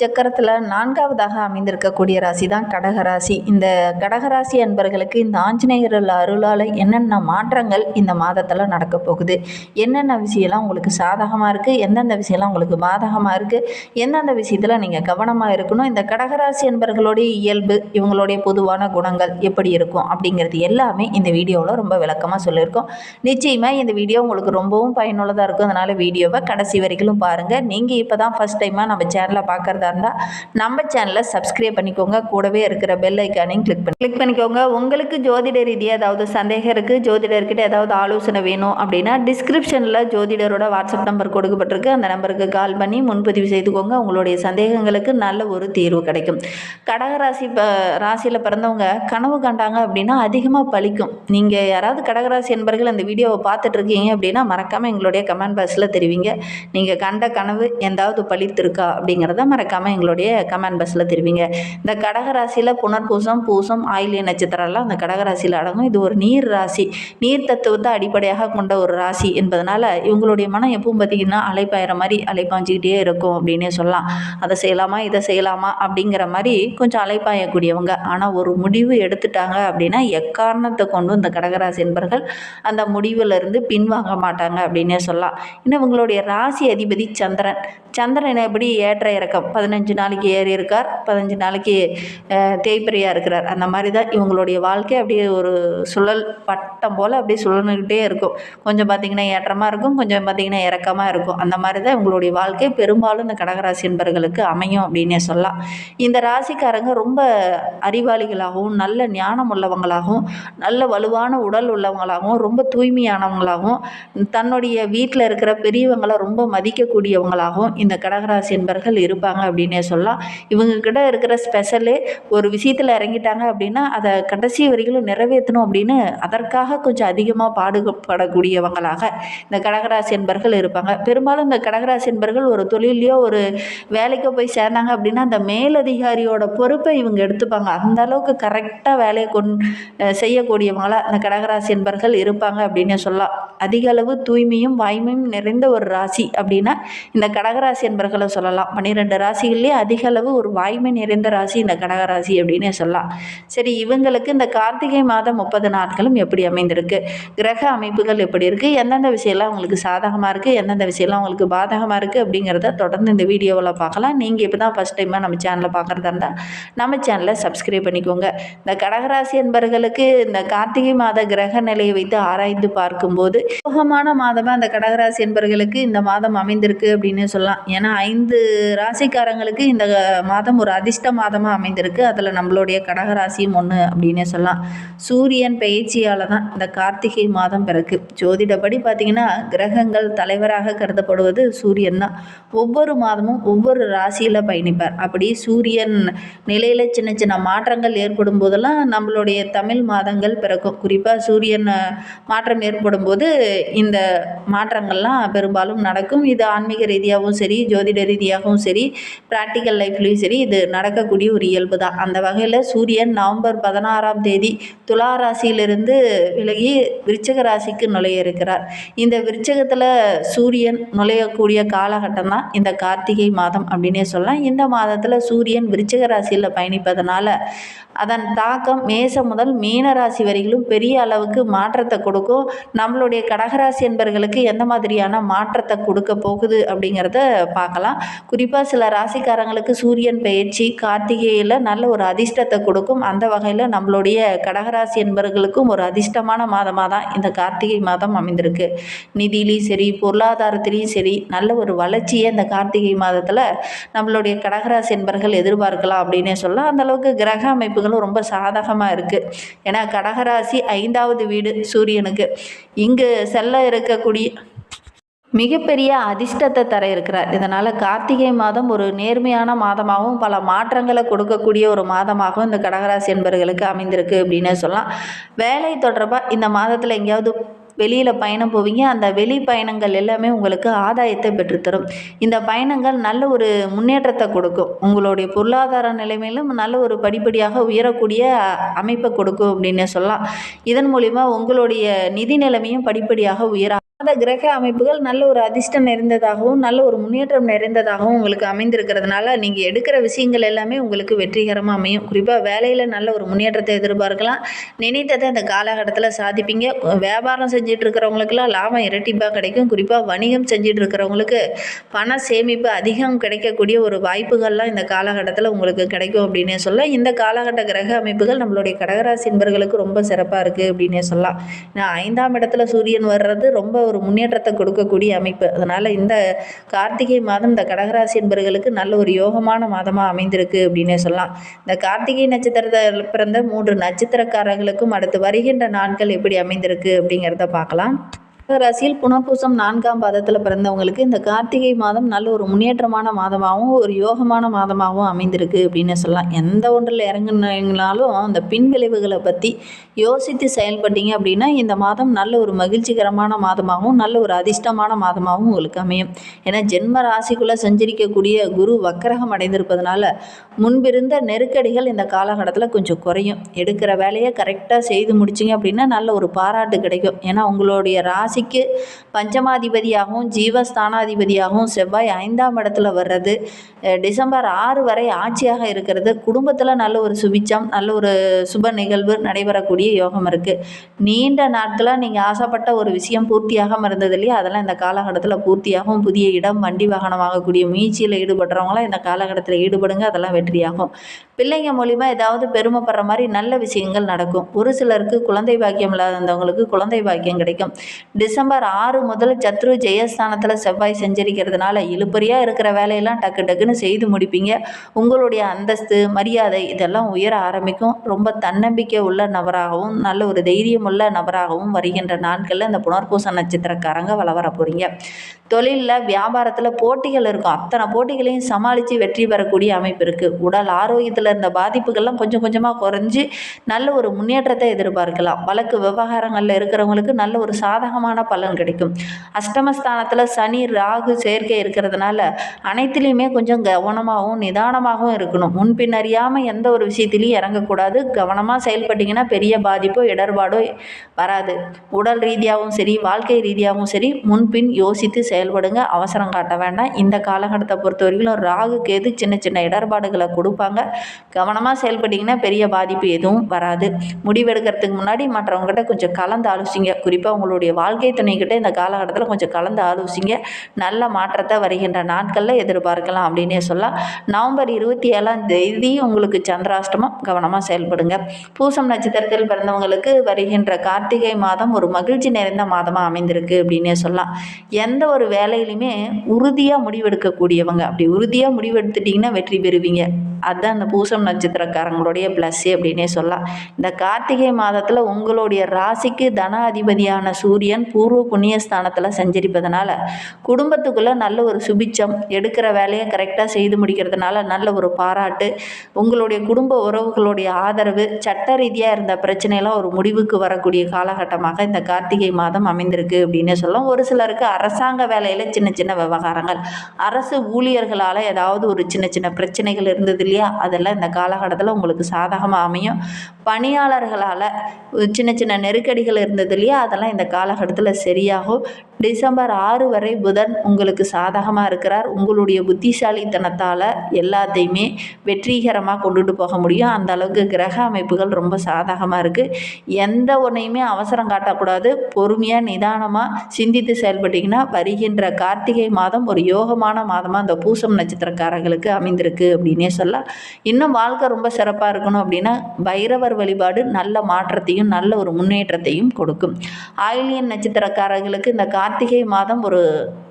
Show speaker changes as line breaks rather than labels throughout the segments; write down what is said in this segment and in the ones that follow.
சக்கரத்தில் நான்காவதாக அமைந்திருக்கக்கூடிய ராசி தான் கடகராசி இந்த கடகராசி அன்பர்களுக்கு இந்த ஆஞ்சநேயர் அருளால் என்னென்ன மாற்றங்கள் இந்த மாதத்தில் நடக்க போகுது? என்னென்ன விஷயம்லாம் உங்களுக்கு சாதகமாக இருக்குது எந்தெந்த விஷயம்லாம் உங்களுக்கு பாதகமாக இருக்குது எந்தெந்த விஷயத்தில் நீங்கள் கவனமாக இருக்கணும்? இந்த கடகராசி அன்பர்களுடைய இயல்பு இவங்களுடைய பொதுவான குணங்கள் எப்படி இருக்கும்? அப்படிங்கிறது எல்லாமே இந்த வீடியோவில் ரொம்ப விளக்கமாக சொல்லியிருக்கோம். நிச்சயமாக இந்த வீடியோ உங்களுக்கு ரொம்பவும் பயனுள்ளதாக இருக்கும். அதனால் வீடியோவை கடைசி வரைக்கும் பாருங்கள் நீங்கள் இப்போ தான் ஃபஸ்ட் டைமாக நம்ம சேனலை பார்க்குறதா இருந்தால் நம்ம சேனலை சப்ஸ்கிரைப் பண்ணிக்கோங்க. கூடவே இருக்கிற பெல் ஐக்கானையும் கிளிக் பண்ணி கிளிக் பண்ணிக்கோங்க. உங்களுக்கு ஜோதிட ரீதியாக ஏதாவது சந்தேகம் இருக்குது ஜோதிடர்கிட்ட ஏதாவது ஆலோசனை வேணும் அப்படின்னா டிஸ்கிரிப்ஷனில் ஜோதிடரோட வாட்ஸ்அப் நம்பர் கொடுக்கப்பட்டிருக்கு. அந்த நம்பருக்கு கால் பண்ணி முன்பதிவு செய்துக்கோங்க. உங்களுடைய சந்தேகங்களுக்கு நல்ல ஒரு தீர்வு கிடைக்கும். கடகராசி ப ராசியில் பிறந்தவங்க கனவு கண்டாங்க அப்படின்னா அதிகமாக பழிக்கும். நீங்கள் யாராவது கடகராசி என்பர்கள் அந்த வீடியோவை பார்த்துட்டு இருக்கீங்க அப்படின்னா மறக்காமல் எங்களுடைய கமெண்ட் பாக்ஸில் தெரிவிங்க. நீங்கள் கண்ட கனவு எந்தாவது பழித்திருக்கா அப்படிங்கிறத மறக்காமல் எங்களுடைய கமெண்ட் பாக்ஸில் தெரிவிங்க. இந்த கடகராசியில் புனர்பூசம் பூசம் ஆயிலிய நட்சத்திரம்லாம் அந்த கடகராசியில் அடங்கும். இது ஒரு நீர் ராசி. நீர் தத்துவத்தை அடிப்படையாக கொண்ட ஒரு ராசி என்பதனால் இவங்களுடைய மனம் எப்பவும் பார்த்திங்கன்னா அலைப்பாயிற மாதிரி அலைப்பாஞ்சிக்கிட்டே இருக்கும் அப்படின்னே சொல்லலாம். அதை செய்யலாமா இதை செய்யலாமா அப்படிங்கிற மாதிரி கொஞ்சம் அலைப்பாயக்கூடியவங்க. ஆனால் ஒரு முடிவு எடுத்துட்டாங்க அப்படின்னா எக்காரணத்தை கொண்டு இந்த கடகராசி என்பர்கள் அந்த முடிவிலிருந்து பின்வாங்க மாட்டாங்க அப்படின்னே சொல்லலாம். இன்னும் இவங்களுடைய ராசி அதிபதி சந்திரன். சந்திரன் எப்படி ஏற்ற இறக்கம்? பதினஞ்சு நாளைக்கு ஏறி இருக்கார் பதினஞ்சு நாளைக்கு தேய்பிரியாக இருக்கிறார். அந்த மாதிரி தான் இவங்களுடைய வாழ்க்கை அப்படியே ஒரு சுழல் பட்டம் போல் அப்படியே சுழல்கிட்டே இருக்கும். கொஞ்சம் பார்த்திங்கன்னா ஏற்றமாக இருக்கும் கொஞ்சம் பார்த்திங்கன்னா இறக்கமாக இருக்கும். அந்த மாதிரி தான் இவங்களுடைய வாழ்க்கை. பெரும்பாலும் இந்த கடகராசி என்பர்களுக்கு அமையும் அப்படின்னே சொல்லலாம். இந்த ராசிக்காரங்க ரொம்ப அறிவாளிகளாகவும் நல்ல ஞானம் உள்ளவங்களாகவும் நல்ல வலுவான உடல் உள்ளவங்களாகவும் ரொம்ப தூய்மையானவங்களாகவும் தன்னுடைய வீட்டில் இருக்கிற பெரியவங்களை ரொம்ப மதிக்கக்கூடியவங்களாகவும் இந்த கடகராசி என்பர்கள் இருப்பாங்க அப்படின்னே சொல்லலாம். இவங்கக்கிட்ட இருக்கிற ஸ்பெஷலு ஒரு விஷயத்தில் இறங்கிட்டாங்க அப்படின்னா அதை கடைசி வரைக்கும் நிறைவேற்றணும் அப்படின்னு அதற்காக கொஞ்சம் அதிகமாக பாடுபடக்கூடியவங்களாக இந்த கடகராசி என்பர்கள் இருப்பாங்க. பெரும்பாலும் இந்த கடகராசி என்பர்கள் ஒரு தொழிலையோ ஒரு வேலைக்கோ போய் சேர்ந்தாங்க அப்படின்னா அந்த மேலதிகாரியோட பொறுப்பை இவங்க எடுத்துப்பாங்க. அந்த அளவுக்கு கரெக்டாக வேலையை கொண் செய்யக்கூடியவங்களாக இந்த கடகராசி என்பர்கள் இருப்பாங்க அப்படின்னு சொல்லலாம். அதிக அளவு தூய்மையும் வாய்மையும் நிறைந்த ஒரு ராசி அப்படின்னா இந்த கடகராசி என்பர்களை சொல்லலாம். பன்னிரெண்டு ராசி ராசிகள்லேயே அதிக அளவு ஒரு வாய்மை நிறைந்த ராசி இந்த கடகராசி அப்படின்னே சொல்லலாம். சரி இவங்களுக்கு இந்த கார்த்திகை மாதம் முப்பது நாட்களும் எப்படி அமைந்திருக்கு? கிரக அமைப்புகள் எப்படி இருக்குது எந்தெந்த விஷயம்லாம் உங்களுக்கு சாதகமாக இருக்குது எந்தெந்த விஷயம்லாம் உங்களுக்கு பாதகமாக இருக்குது அப்படிங்கிறத தொடர்ந்து இந்த வீடியோவில் பார்க்கலாம். நீங்கள் இப்போ தான் ஃபஸ்ட் டைமாக நம்ம சேனலை பார்க்குறதா இருந்தால் நம்ம சேனலை சப்ஸ்கிரைப் பண்ணிக்கோங்க. இந்த கடகராசி என்பர்களுக்கு இந்த கார்த்திகை மாத கிரக நிலையை வைத்து ஆராய்ந்து பார்க்கும்போது சுகமான மாதமாக அந்த கடகராசி என்பர்களுக்கு இந்த மாதம் அமைந்திருக்கு அப்படின்னு சொல்லலாம். ஏன்னா ஐந்து ராசிக்காரங்க ராசிக்காரங்களுக்கு இந்த மாதம் ஒரு அதிர்ஷ்ட மாதமாக அமைந்திருக்கு. அதில் நம்மளுடைய கடகராசியும் ஒன்று அப்படின்னே சொல்லலாம். சூரியன் பயிற்சியால் தான் இந்த கார்த்திகை மாதம் பிறகு ஜோதிடப்படி பார்த்திங்கன்னா கிரகங்கள் தலைவராக கருதப்படுவது சூரியன் தான். ஒவ்வொரு மாதமும் ஒவ்வொரு ராசியில் பயணிப்பார். அப்படி சூரியன் நிலையில் சின்ன சின்ன மாற்றங்கள் ஏற்படும் போதெல்லாம் நம்மளுடைய தமிழ் மாதங்கள் பிறக்கும். குறிப்பாக சூரியன் மாற்றம் ஏற்படும் போது இந்த மாற்றங்கள்லாம் பெரும்பாலும் நடக்கும். இது ஆன்மீக ரீதியாகவும் சரி ஜோதிட ரீதியாகவும் சரி ப்ராக்டிக்கல் லைஃப்லேயும் சரி இது நடக்கக்கூடிய ஒரு இயல்பு தான். அந்த வகையில் சூரியன் நவம்பர் பதினாறாம் தேதி துலா ராசியிலிருந்து விலகி விருச்சக ராசிக்கு நுழைய இருக்கிறார். இந்த விருச்சகத்தில் சூரியன் நுழையக்கூடிய காலகட்டம் தான் இந்த கார்த்திகை மாதம் அப்படின்னே சொல்லலாம். இந்த மாதத்தில் சூரியன் விருச்சக ராசியில் பயணிப்பதனால அதன் தாக்கம் மேசம் முதல் மீன ராசி வரையிலும் பெரிய அளவுக்கு மாற்றத்தை கொடுக்கும். நம்மளுடைய கடகராசி என்பர்களுக்கு எந்த மாதிரியான மாற்றத்தை கொடுக்க போகுது அப்படிங்கிறத பார்க்கலாம். குறிப்பாக சில ராசி ராசிக்காரங்களுக்கு சூரியன் பயிற்சி கார்த்திகையில் நல்ல ஒரு அதிர்ஷ்டத்தை கொடுக்கும். அந்த வகையில் நம்மளுடைய கடகராசி என்பவர்களுக்கும் ஒரு அதிர்ஷ்டமான மாதமாக தான் இந்த கார்த்திகை மாதம் அமைந்திருக்கு. நிதியிலையும் சரி பொருளாதாரத்திலையும் சரி நல்ல ஒரு வளர்ச்சியை இந்த கார்த்திகை மாதத்தில் நம்மளுடைய கடகராசி என்பர்கள் எதிர்பார்க்கலாம் அப்படின்னே சொல்லலாம். அந்தளவுக்கு கிரக அமைப்புகளும் ரொம்ப சாதகமாக இருக்குது ஏன்னா கடகராசி ஐந்தாவது வீடு சூரியனுக்கு. இங்கு செல்ல இருக்கக்கூடிய மிகப்பெரிய அதிர்ஷ்டத்தை தர இருக்கிறார். இதனால் கார்த்திகை மாதம் ஒரு நேர்மையான மாதமாகவும் பல மாற்றங்களை கொடுக்கக்கூடிய ஒரு மாதமாகவும் இந்த கடகராசி என்பர்களுக்கு அமைந்திருக்கு அப்படின்னு சொல்லலாம். வேலை தொடர்பாக இந்த மாதத்தில் எங்கேயாவது வெளியில் பயணம் போவீங்க. அந்த வெளி பயணங்கள் எல்லாமே உங்களுக்கு ஆதாயத்தை பெற்றுத்தரும். இந்த பயணங்கள் நல்ல ஒரு முன்னேற்றத்தை கொடுக்கும். உங்களுடைய பொருளாதார நிலைமையிலும் நல்ல ஒரு படிப்படியாக உயரக்கூடிய அமைப்பை கொடுக்கும் அப்படின்னு சொல்லலாம். இதன் மூலிமா உங்களுடைய நிதி நிலைமையும் படிப்படியாக உயர அந்த கிரக அமைப்புகள் நல்ல ஒரு அதிர்ஷ்டம் நிறைந்ததாகவும் நல்ல ஒரு முன்னேற்றம் நிறைந்ததாகவும் உங்களுக்கு அமைந்திருக்கிறதுனால நீங்கள் எடுக்கிற விஷயங்கள் எல்லாமே உங்களுக்கு வெற்றிகரமாக அமையும். குறிப்பாக வேலையில் நல்ல ஒரு முன்னேற்றத்தை எதிர்பார்க்கலாம். நினைத்ததை இந்த காலகட்டத்தில் சாதிப்பீங்க. வியாபாரம் செஞ்சுட்டு இருக்கிறவங்களுக்குலாம் லாபம் இரட்டிப்பாக கிடைக்கும். குறிப்பாக வணிகம் செஞ்சுட்டு இருக்கிறவங்களுக்கு பண சேமிப்பு அதிகம் கிடைக்கக்கூடிய ஒரு வாய்ப்புகள்லாம் இந்த காலகட்டத்தில் உங்களுக்கு கிடைக்கும் அப்படின்னே சொல்லலாம். இந்த காலகட்ட கிரக அமைப்புகள் நம்மளுடைய கடகராசி என்பர்களுக்கு ரொம்ப சிறப்பாக இருக்குது அப்படின்னே சொல்லலாம். ஏன்னா ஐந்தாம் இடத்துல சூரியன் வர்றது ரொம்ப ஒரு முன்னேற்றத்தை கொடுக்கக்கூடிய அமைப்பு. அதனால் இந்த கார்த்திகை மாதம் இந்த கடகராசி என்பவர்களுக்கு நல்ல ஒரு யோகமான மாதமாக அமைந்திருக்கு அப்படின்னே சொல்லலாம். இந்த கார்த்திகை நட்சத்திரத்தில் பிறந்த மூன்று நட்சத்திரக்காரர்களுக்கும் அடுத்து வருகின்ற நாட்கள் எப்படி அமைந்திருக்கு அப்படிங்கிறத பார்க்கலாம். ராசியில் புனப்பூசம் நான்காம் பாதத்தில் பிறந்தவங்களுக்கு இந்த கார்த்திகை மாதம் நல்ல ஒரு முன்னேற்றமான மாதமாகவும் ஒரு யோகமான மாதமாகவும் அமைந்திருக்கு அப்படின்னு சொல்லலாம். எந்த ஒன்றில் இறங்குனாலும் அந்த பின் விளைவுகளை பற்றி யோசித்து செயல்பட்டீங்க அப்படின்னா இந்த மாதம் நல்ல ஒரு மகிழ்ச்சிகரமான மாதமாகவும் நல்ல ஒரு அதிர்ஷ்டமான மாதமாகவும் உங்களுக்கு அமையும். ஏன்னா ஜென்ம ராசிக்குள்ளே சஞ்சரிக்கக்கூடிய குரு வக்கரகம் அடைந்திருப்பதனால முன்பிருந்த நெருக்கடிகள் இந்த காலகட்டத்தில் கொஞ்சம் குறையும். எடுக்கிற வேலையை கரெக்டாக செய்து முடிச்சிங்க அப்படின்னா நல்ல ஒரு பாராட்டு கிடைக்கும். ஏன்னா உங்களுடைய ராசி ராசிக்கு பஞ்சமாதிபதியாகவும் ஜீவஸ்தானாதிபதியாகவும் செவ்வாய் ஐந்தாம் இடத்துல வர்றது. டிசம்பர் ஆறு வரை ஆட்சியாக இருக்கிறது. குடும்பத்தில் நல்ல ஒரு சுபிச்சம் நல்ல ஒரு சுப நிகழ்வு நடைபெறக்கூடிய யோகம் இருக்குது நீண்ட நாட்களாக நீங்கள் ஆசைப்பட்ட ஒரு விஷயம் பூர்த்தியாகாமல் இருந்தது இல்லையா? அதெல்லாம் இந்த காலகட்டத்தில் பூர்த்தியாகும். புதிய இடம் வண்டி வாகனம் வாங்கக்கூடிய முயற்சியில் ஈடுபடுறவங்களாம் இந்த காலகட்டத்தில் ஈடுபடுங்க அதெல்லாம் வெற்றியாகும். பிள்ளைங்க மூலிமா ஏதாவது பெருமைப்படுற மாதிரி நல்ல விஷயங்கள் நடக்கும். ஒரு சிலருக்கு குழந்தை பாக்கியம் இல்லாதவங்களுக்கு குழந்தை பாக்கியம் கிடைக்கும். டிசம்பர் ஆறு முதல் சத்ரு ஜெயஸ்தானத்தில் செவ்வாய் செஞ்சரிக்கிறதுனால இழுப்பறியாக இருக்கிற வேலையெல்லாம் டக்கு டக்குன்னு செய்து முடிப்பீங்க. உங்களுடைய அந்தஸ்து மரியாதை இதெல்லாம் உயர ஆரம்பிக்கும். ரொம்ப தன்னம்பிக்கை உள்ள நபராகவும் நல்ல ஒரு தைரியம் உள்ள நபராகவும் வருகின்ற நாட்களில் இந்த புனர்பூச நட்சத்திரக்காரங்க வள வர போகிறீங்க தொழிலில் வியாபாரத்தில் போட்டிகள் இருக்கும். அத்தனை போட்டிகளையும் சமாளித்து வெற்றி பெறக்கூடிய அமைப்பு இருக்குது உடல் ஆரோக்கியத்தில் இருந்த பாதிப்புகள்லாம் கொஞ்சம் கொஞ்சமாக குறைஞ்சி நல்ல ஒரு முன்னேற்றத்தை எதிர்பார்க்கலாம். வழக்கு விவகாரங்களில் இருக்கிறவங்களுக்கு நல்ல ஒரு சாதகமான பலன் கிடைக்கும். அஷ்டமஸ்தானத்தில் சனி ராகு சேர்க்கை இருக்கிறதுனால அனைத்துலேயுமே கொஞ்சம் கவனமாகவும் நிதானமாகவும் இருக்கணும். முன்பின் அறியாமல் எந்த ஒரு விஷயத்துலையும் இறங்கக்கூடாது. கவனமாக செயல்பட்டிங்கன்னா பெரிய பாதிப்போ இடர்பாடோ வராது. உடல் ரீதியாகவும் சரி வாழ்க்கை ரீதியாகவும் சரி முன்பின் யோசித்து செயல்படுங்க. அவசரம் காட்ட வேண்டாம். இந்த காலகட்டத்தை பொறுத்த வரைக்கும் ராகு கேது சின்ன சின்ன இடர்பாடுகளை கொடுப்பாங்க. கவனமாக செயல்பட்டிங்கன்னா பெரிய பாதிப்பு எதுவும் வராது. முடிவெடுக்கிறதுக்கு முன்னாடி மற்றவங்ககிட்ட கொஞ்சம் கலந்து ஆலோசிங்க. குறிப்பாக உங்களுடைய வாழ்க்கை துணைக்கிட்ட இந்த காலகட்டத்தில் கொஞ்சம் கலந்து ஆலோசிங்க. நல்ல மாற்றத்தை வருகின்ற நாட்களில் எதிர்பார்க்கலாம் அப்படின்னே சொல்லலாம். நவம்பர் இருபத்தி ஏழாம் தேதி உங்களுக்கு சந்திராஷ்டமம். கவனமாக செயல்படுங்க. பூசம் நட்சத்திரத்தில் பிறந்தவங்களுக்கு வருகின்ற கார்த்திகை மாதம் ஒரு மகிழ்ச்சி நிறைந்த மாதமாக அமைந்திருக்கு அப்படின்னே சொல்லலாம். எந்த ஒரு வேலையிலுமே உறுதியாக முடிவெடுக்கக்கூடியவங்க. அப்படி உறுதியாக முடிவெடுத்துட்டிங்கன்னா வெற்றி பெறுவீங்க. அதுதான் அந்த பூசம் நட்சத்திரக்காரங்களுடைய ப்ளஸ்ஸு அப்படின்னே சொல்லலாம். இந்த கார்த்திகை மாதத்தில் உங்களுடைய ராசிக்கு தன அதிபதியான சூரியன் பூர்வ புண்ணியஸ்தானத்தில் சஞ்சரிப்பதனால குடும்பத்துக்குள்ளே நல்ல ஒரு சுபிச்சம் எடுக்கிற வேலையை கரெக்டாக செய்து முடிக்கிறதுனால நல்ல ஒரு பாராட்டு உங்களுடைய குடும்ப உறவுகளுடைய ஆதரவு சட்ட ரீதியாக இருந்த பிரச்சனையெல்லாம் ஒரு முடிவுக்கு வரக்கூடிய காலகட்டமாக இந்த கார்த்திகை மாதம் அமைந்திருக்கு அப்படின்னு சொல்லலாம் ஒரு சிலருக்கு அரசாங்க வேலையில் சின்ன சின்ன விவகாரங்கள் அரசு ஊழியர்களால் ஏதாவது ஒரு சின்ன சின்ன பிரச்சனைகள் இருந்தது இல்லையா? அதெல்லாம் இந்த காலகட்டத்தில் உங்களுக்கு சாதகமாக அமையும். பணியாளர்களால் சின்ன சின்ன நெருக்கடிகள் இருந்தது இல்லையா? அதெல்லாம் இந்த காலகட்டத்தில் சரியாகும். டிசம்பர் ஆறு வரை புதன் உங்களுக்கு சாதகமாக இருக்கிறார். உங்களுடைய புத்திசாலித்தனத்தால் எல்லாத்தையுமே வெற்றிகரமாக கொண்டுட்டு போக முடியும். அந்த அளவுக்கு கிரக அமைப்புகள் ரொம்ப சாதகமாக இருக்குது எந்த ஒன்றையுமே அவசரம் காட்டக்கூடாது. பொறுமையாக நிதானமாக சிந்தித்து செயல்பட்டிங்கன்னா வருகின்ற கார்த்திகை மாதம் ஒரு யோகமான மாதமாக அந்த பூசம் நட்சத்திரக்காரர்களுக்கு அமைந்திருக்கு அப்படின்னே சொல்லலாம். இன்னும் வாழ்க்கை ரொம்ப சிறப்பாக இருக்கணும் அப்படின்னா பைரவர் வழிபாடு நல்ல மாற்றத்தையும் நல்ல ஒரு முன்னேற்றத்தையும் கொடுக்கும். ஆயிலியன் நட்சத்திரக்காரர்களுக்கு இந்த கார்த்திகை மாதம் ஒரு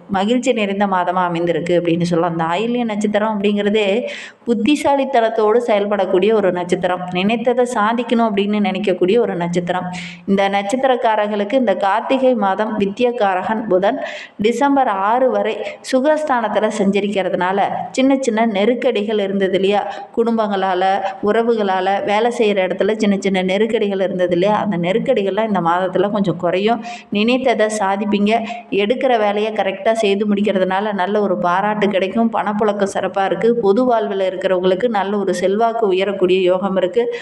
மகிழ்ச்சி நிறைந்த மாதமாக அமைந்திருக்கு அப்படின்னு சொல்லலாம். அந்த ஆயில்ய நட்சத்திரம் அப்படிங்கிறதே புத்திசாலித்தனத்தோடு செயல்படக்கூடிய ஒரு நட்சத்திரம். நினைத்ததை சாதிக்கணும் அப்படின்னு நினைக்கக்கூடிய ஒரு நட்சத்திரம். இந்த நட்சத்திரக்காரர்களுக்கு இந்த கார்த்திகை மாதம் வித்தியக்காரகன் புதன் டிசம்பர் ஆறு வரை சுகஸ்தானத்தில் செஞ்சிருக்கிறதுனால சின்ன சின்ன நெருக்கடிகள் இருந்தது இல்லையா? குடும்பங்களால் உறவுகளால் வேலை செய்கிற இடத்துல சின்ன சின்ன நெருக்கடிகள் இருந்தது இல்லையா? அந்த நெருக்கடிகள்லாம் இந்த மாதத்தில் கொஞ்சம் குறையும். நினைத்ததை சாதிப்பீங்க. எடுக்கிற வேலையை கரெக்டாக செய்து முடிக்கிறதுனால நல்ல ஒரு பாராட்டு கிடைக்கும். பணப்புழக்கம் சிறப்பாக இருக்குது பொது வாழ்வில் இருக்கிறவங்களுக்கு நல்ல ஒரு செல்வாக்கு உயரக்கூடிய யோகம் இருக்குது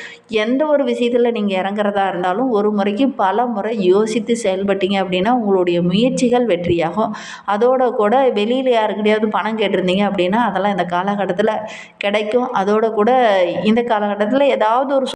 எந்த ஒரு விஷயத்தில் நீங்கள் இறங்குறதா இருந்தாலும் ஒரு முறைக்கு பல முறை யோசித்து செயல்பட்டீங்க அப்படின்னா உங்களுடைய முயற்சிகள் வெற்றியாகும். அதோட கூட வெளியில் யாருக்கிட்டையாவது பணம் கேட்டிருந்தீங்க அப்படின்னா அதெல்லாம் இந்த காலகட்டத்தில் கிடைக்கும். அதோட கூட இந்த காலகட்டத்தில் ஏதாவது ஒரு